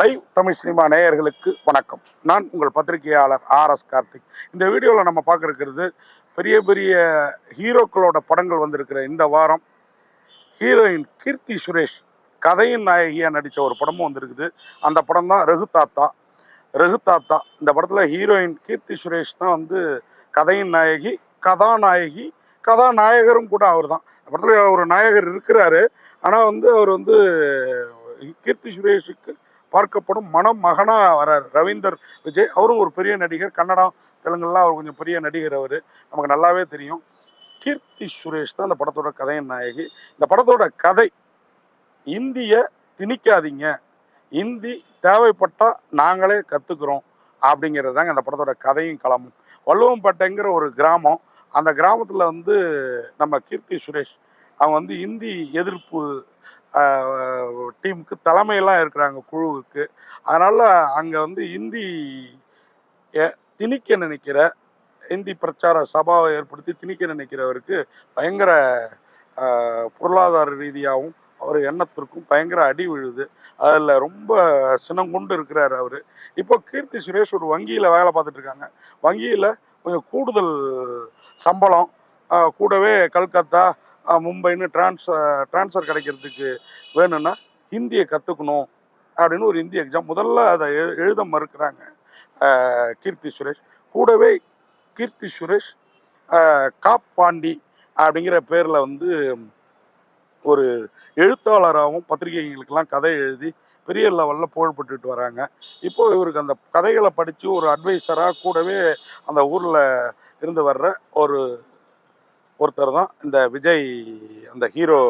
Live Tamil cinema நேயர்களுக்கு வணக்கம். நான் உங்கள் பத்திரிகையாளர் ஆர் எஸ் கார்த்திக். இந்த வீடியோவில் நம்ம பார்க்குறது பெரிய பெரிய ஹீரோக்களோட படங்கள் வந்திருக்கிற இந்த வாரம். ஹீரோயின் கீர்த்தி சுரேஷ் கதையின் நாயகியாக நடித்த ஒரு படமும் வந்திருக்குது. அந்த படம் தான் ரகு தாத்தா. ரகு தாத்தா இந்த படத்தில் ஹீரோயின் கீர்த்தி சுரேஷ் தான் வந்து கதையின் நாயகி கதாநாயகி கதாநாயகரும் கூட அவர் தான் இந்த படத்தில் ஒரு நாயகர் இருக்கிறாரு. ஆனால் வந்து அவர் வந்து கீர்த்தி சுரேஷுக்கு பார்க்கப்படும் மனம் மகனாக வரார். ரவீந்தர் விஜய் அவரும் ஒரு பெரிய நடிகர். கன்னடம் தெலுங்குலாம் அவர் கொஞ்சம் பெரிய நடிகர் அவர். நமக்கு நல்லாவே தெரியும். கீர்த்தி சுரேஷ் தான் அந்த படத்தோட கதையின் நாயகி. இந்த படத்தோட கதை இந்திய திணிக்காதீங்க. இந்தி தேவைப்பட்டால் நாங்களே கற்றுக்குறோம் அப்படிங்கிறது தாங்க அந்த படத்தோட கதையும் களமும். வள்ளுவம்பேட்டைங்கிற ஒரு கிராமம். அந்த கிராமத்தில் வந்து நம்ம கீர்த்தி சுரேஷ் அவங்க வந்து இந்தி எதிர்ப்பு டீமுக்கு தலைமையெல்லாம் இருக்கிறாங்க குழுவுக்கு. அதனால் அங்கே வந்து இந்தி திணிக்க நினைக்கிற இந்தி பிரச்சார சபாவை ஏற்படுத்தி திணிக்க நினைக்கிறவருக்கு பயங்கர பொருளாதார ரீதியாகவும் அவர் எண்ணத்திற்கும் பயங்கர அடி விழுது. அதில் ரொம்ப சினம் கொண்டு இருக்கிறார் அவர். இப்போ கீர்த்தி சுரேஷ் ஒரு வங்கியில் வேலை பார்த்துட்டு இருக்காங்க. வங்கியில் கொஞ்சம் கூடுதல் சம்பளம் கூடவே கல்கத்தா மும்பைன்னு ட்ரான்ஸ் ட்ரான்ஸ்ஃபர் கிடைக்கிறதுக்கு வேணும்னா ஹிந்தியை கற்றுக்கணும் அப்படின்னு ஒரு ஹிந்தி எக்ஸாம் முதல்ல அதை எழு- எழுத மறுக்கிறாங்க கீர்த்தி சுரேஷ். கூடவே கீர்த்தி சுரேஷ் காப் பாண்டி அப்படிங்கிற பேரில் வந்து ஒரு எழுத்தாளராகவும் பத்திரிகைகளுக்கெல்லாம் கதை எழுதி பெரிய லெவலில் புகழ்பட்டுட்டு வராங்க. இப்போது இவருக்கு அந்த கதைகளை படித்து ஒரு அட்வைசராக கூடவே அந்த ஊரில் இருந்து வர்ற ஒரு ஒருத்தர் தான் இந்த விஜய் அந்த ஹீரோ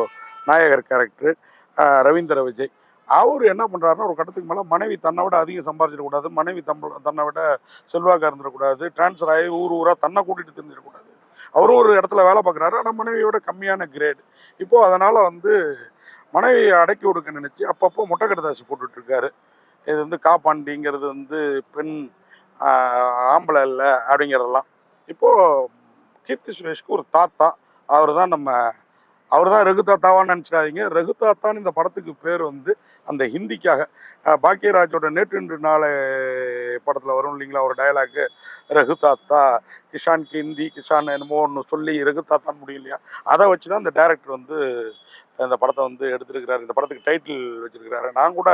நாயகர் கேரக்டர் ரவீந்திர விஜய். அவர் என்ன பண்ணுறாருன்னா ஒரு கட்டத்துக்கு மேலே மனைவி தன்னை விட அதிகம் சம்பாதிச்சிடக்கூடாது மனைவி தம் தன்னை விட செல்வாக்காக இருந்துடக்கூடாது ட்ரான்ஸ்ஃபர் ஆகி ஊர் ஊராக தன்னை கூட்டிகிட்டு தெரிஞ்சிடக்கூடாது அவரும் ஒரு இடத்துல வேலை பார்க்குறாரு ஆனால் மனைவியோட கம்மியான கிரேடு இப்போது அதனால் வந்து மனைவியை அடக்கி கொடுக்க நினச்சி அப்பப்போ முட்டை கடுதாசி இது வந்து காப்பாண்டிங்கிறது வந்து பெண் ஆம்பளை இல்லை அப்படிங்கிறதெல்லாம். இப்போது கீர்த்தி சுரேஷ்க்கு ஒரு தாத்தா. அவர் தான் நம்ம அவர் தான் ரகு தாத்தாவான்னு நினச்சிடாதீங்க. ரகு தாத்தான்னு இந்த படத்துக்கு பேர் வந்து அந்த ஹிந்திக்காக. பாக்கியராஜோட நேற்று இன்று நாளை படத்தில் வரும் இல்லைங்களா? ஒரு டயலாக்கு ரகு தாத்தா கிஷான்க்கு ஹிந்தி கிஷான் என்னமோ ஒன்று சொல்லி ரகு தாத்தான்னு முடியும் இல்லையா? அதை வச்சு தான் இந்த டேரக்டர் வந்து இந்த படத்தை வந்து எடுத்திருக்கிறாரு. இந்த படத்துக்கு டைட்டில் வச்சிருக்கிறாரு. நான் கூட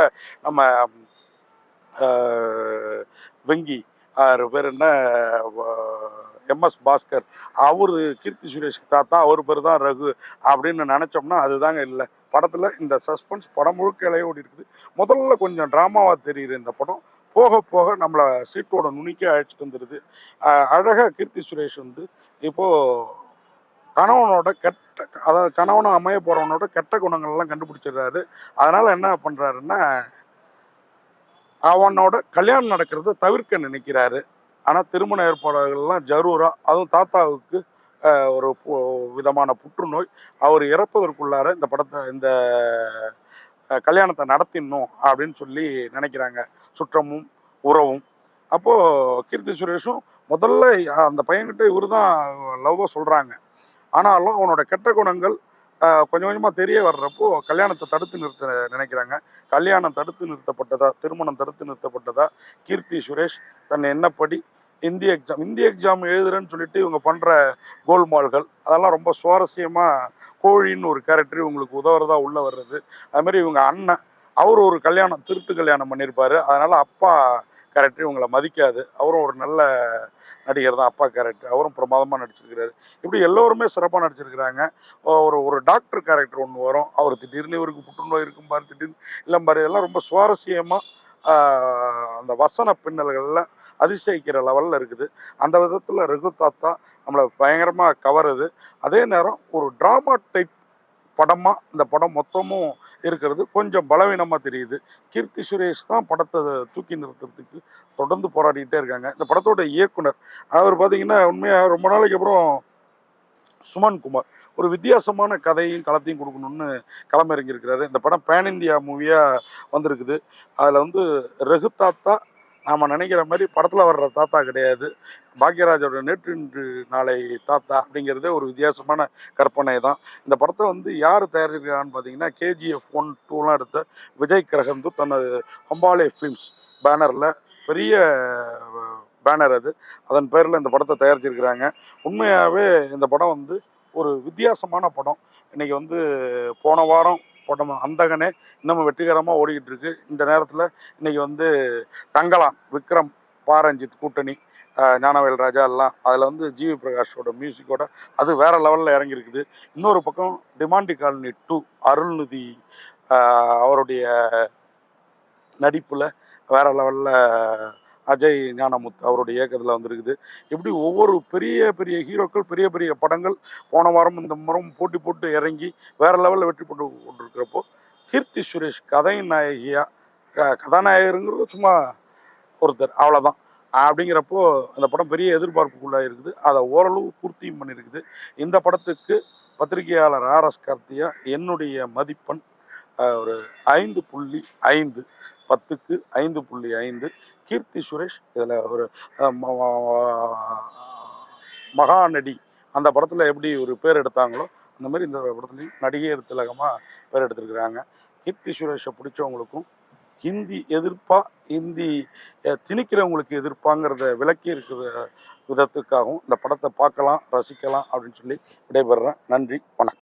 நம்ம வெங்கி அவர் பேர் என்ன எம்எஸ் பாஸ்கர் அவர் கீர்த்தி சுரேஷ் தாத்தா அவர் பேர் தான் ரகு அப்படின்னு நினச்சோம்னா அதுதாங்க இல்லை. படத்தில் இந்த சஸ்பென்ஸ் படம் முழுக்க இலையோடி இருக்குது. முதல்ல கொஞ்சம் ட்ராமாவாக தெரியுது இந்த படம். போக போக நம்மளை சீட்டோட நுனிக்க அழைச்சிட்டு வந்துடுது அழகாக கீர்த்தி சுரேஷ் வந்து இப்போது கணவனோட கெட்ட அதாவது கணவனை அமைய போகிறவனோட கெட்ட குணங்கள்லாம் கண்டுபிடிச்சிடுறாரு. அதனால் என்ன பண்ணுறாருன்னா அவனோட கல்யாணம் நடக்கிறத தவிர்க்க நினைக்கிறாரு. ஆனால் திருமண ஏற்பாடுகள்லாம் ஜரூராக அதுவும் தாத்தாவுக்கு ஒரு விதமான புற்றுநோய். அவர் இறப்பதற்குள்ளார இந்த படத்தை இந்த கல்யாணத்தை நடத்திடணும் அப்படின்னு சொல்லி நினைக்கிறாங்க. சுற்றமும் உறவும். அப்போது கீர்த்தி சுரேஷும் முதல்ல அந்த பையன்கிட்ட இவர் தான் லவ்வாக சொல்கிறாங்க ஆனாலும் அவனோட கெட்ட குணங்கள் கொஞ்சம் கொஞ்சமாக தெரிய வர்றப்போ கல்யாணத்தை தடுத்து நிறுத்த நினைக்கிறாங்க. கல்யாணம் தடுத்து நிறுத்தப்பட்டதா? திருமணம் தடுத்து நிறுத்தப்பட்டதா? கீர்த்தி சுரேஷ் தன் என்னப்படி இந்தி எக்ஸாம் இந்தி எக்ஸாம் எழுதுறேன்னு சொல்லிட்டு இவங்க பண்ணுற கோல்மால்கள் அதெல்லாம் ரொம்ப சுவாரஸ்யமாக கோழின்னு ஒரு கேரக்டர் இவங்களுக்கு உதவுறதா உள்ளே வர்றது. அதுமாரி இவங்க அண்ணன் அவர் ஒரு கல்யாணம் திருட்டு கல்யாணம் பண்ணியிருப்பாரு அதனால் அப்பா கேரக்டர் இவங்களை மதிக்காது. அவரும் ஒரு நல்ல நடிகர் தான் அப்பா கேரக்டர் அவரும் பிரமாதமாக நடிச்சிருக்கிறாரு. இப்படி எல்லோருமே சிறப்பாக நடிச்சிருக்கிறாங்க. ஒரு ஒரு டாக்டர் கேரக்டர் ஒன்று வரும். அவர் திடீர்னு இவருக்கு புற்றுநோய் இருக்கும் பாரு திடீர்னு இல்லை பாரு இதெல்லாம் ரொம்ப சுவாரஸ்யமாக அந்த வசன பின்னல்களில் அதிசயிக்கிற லெவலில் இருக்குது. அந்த விதத்தில் ரகு தாத்தா நம்மளை பயங்கரமாக கவருது. அதே நேரம் ஒரு ட்ராமா டைப் படமாக இந்த படம் மொத்தமும் இருக்கிறது. கொஞ்சம் பலவீனமாக தெரியுது. கீர்த்தி சுரேஷ் தான் படத்தை தூக்கி நிறுத்துறதுக்கு தொடர்ந்து போராடிக்கிட்டே இருக்காங்க. இந்த படத்தோட இயக்குனர் அவர் பார்த்தீங்கன்னா உண்மையாக ரொம்ப நாளைக்கு அப்புறம் சுமன் குமார். ஒரு வித்தியாசமான கதையும் களத்தையும் கொடுக்கணும்னு களமிறங்கியிருக்கிறாரு. இந்த படம் பேன் இந்தியா மூவியாக வந்திருக்குது. அதில் வந்து ரகு தாத்தா நாம் நினைக்கிற மாதிரி படத்தில் வர்ற தாத்தா கிடையாது. பாக்யராஜோட நேற்று இன்று நாளை தாத்தா அப்படிங்கிறதே ஒரு வித்தியாசமான கற்பனை தான் இந்த படத்தை வந்து யார் தயாரிக்கிறான்னு பார்த்தீங்கன்னா கேஜிஎஃப் ஒன் டூலாம் எடுத்த விஜய் கிரகந்து தனது அம்பாலே ஃபிலிம்ஸ் பேனரில் பெரிய பேனர் அது. அதன் பேரில் இந்த படத்தை தயாரிச்சிருக்கிறாங்க. உண்மையாகவே இந்த படம் வந்து ஒரு வித்தியாசமான படம். இன்றைக்கி வந்து போன வாரம் படம் அந்தகனே இன்னமும் வெற்றிகரமாக ஓடிக்கிட்டு இருக்கு இந்த நேரத்தில் இன்னைக்கு வந்து தங்கலாம் விக்ரம் பாரஞ்சித் கூட்டணி ஞானவேல் ராஜா எல்லாம் அதில் வந்து ஜிவி பிரகாஷோட மியூசிக்கோட அது வேற லெவலில் இறங்கியிருக்குது. இன்னொரு பக்கம் டிமாண்டி காலனி டூ அருள்நிதி அவருடைய நடிப்பில் வேற லெவலில் அஜய் ஞானமுத் அவருடைய இயக்கத்தில் வந்திருக்குது. இப்படி ஒவ்வொரு பெரிய பெரிய ஹீரோக்கள் பெரிய பெரிய படங்கள் போன வாரம் இந்த முறம் போட்டி போட்டு இறங்கி வேற லெவலில் வெற்றி போட்டு கொண்டிருக்கிறப்போ கீர்த்தி சுரேஷ் கதை நாயகியா க- கதாநாயகருங்கிறது சும்மா ஒருத்தர் அவ்வளோதான் அப்படிங்கிறப்போ அந்த படம் பெரிய எதிர்பார்ப்புக்குள்ளாக இருக்குது. அதை ஓரளவு பூர்த்தியும் பண்ணியிருக்குது. இந்த படத்துக்கு பத்திரிகையாளர் ஆர் எஸ் கார்த்தியா என்னுடைய மதிப்பெண் ஒரு ஐந்து புள்ளி ஐந்து. பத்துக்கு ஐந்து புள்ளி ஐந்து. கீர்த்தி சுரேஷ் இதில் ஒரு மகாநடி. அந்த படத்தில் எப்படி ஒரு பேர் எடுத்தாங்களோ அந்த மாதிரி இந்த படத்துலையும் நடிகையர் திலகமாக பேர் எடுத்திருக்கிறாங்க. கீர்த்தி சுரேஷை பிடிச்சவங்களுக்கும் ஹிந்தி எதிர்ப்பா ஹிந்தி திணிக்கிறவங்களுக்கு எதிர்ப்பாங்கிறத விளக்கி இருக்கிற விதத்துக்காகவும் இந்த படத்தை பார்க்கலாம் ரசிக்கலாம் அப்படின்னு சொல்லி விடைபெறுறேன். நன்றி வணக்கம்.